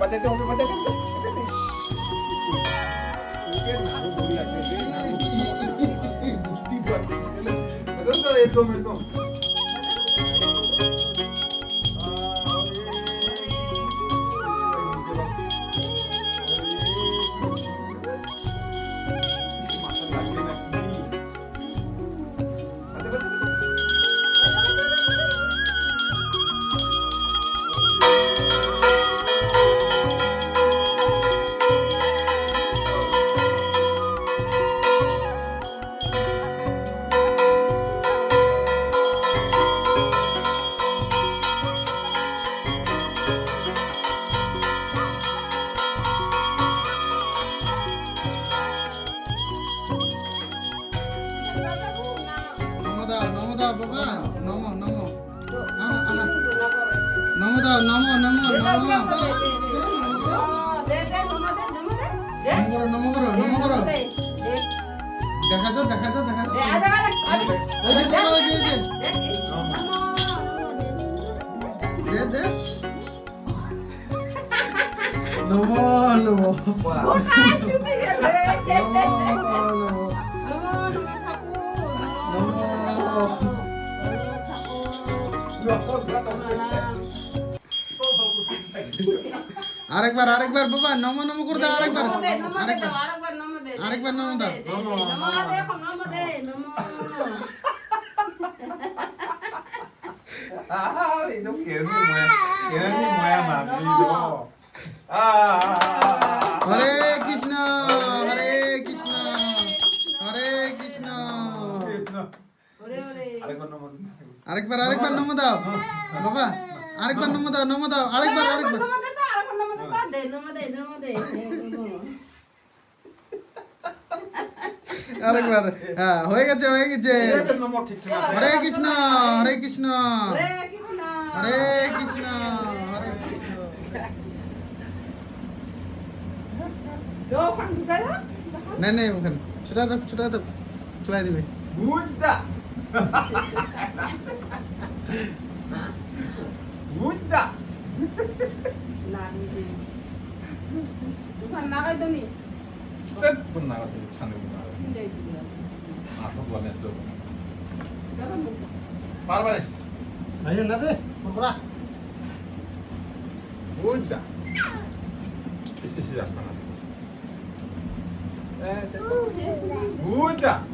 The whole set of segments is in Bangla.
বাজাতে হবে বাজাতে হবে। একদম একদম দাও নম নম। নম নম দাও নম নম নম। নম করো নম করো নম করো। দেখা দাও দেখা দাও দেখা যে। দে দে। নম নম। আরেকবার আরেকবার বাবা নম নম করে দাও আরেকবার। আরেকবার। আরেকবার নম দাও. হরে কৃষ্ণ হরে কৃষ্ণ হরে কৃষ্ণ. আরেকবার আরেকবার নম দাও। বাবা আরেকবার নম দাও নম দাও আরেকবার আরেকবার। আরেকবার হ্যাঁ হয়ে গেছে হয়ে গেছে Itu nomor ঠিক না। হরে কৃষ্ণ হরে কৃষ্ণ হরে কৃষ্ণ হরে কৃষ্ণ নেই নেই ওখানে ছোটা দাও ছোটা দাও চলাই দিবে 부산 나가더니 셋분 나갔더니 차는 나가. 근데 아, 그거 안했어 내가 못 바라바레스. 아니, 나도 먹어라. 뭐다. 시시시 아빠나. 에, 됐다.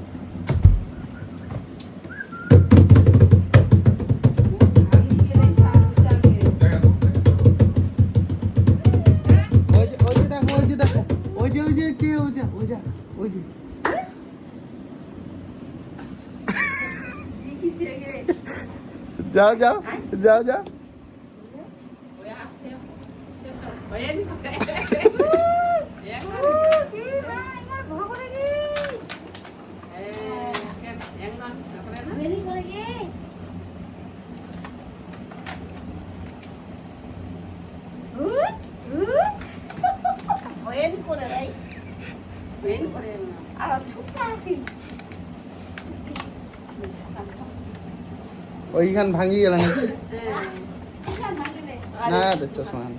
কে ওই যে ওই যে ওই যে। যাও যাও যাও যাও। ওইখান ভাঙি গেল নাকি না দেখছ শোনান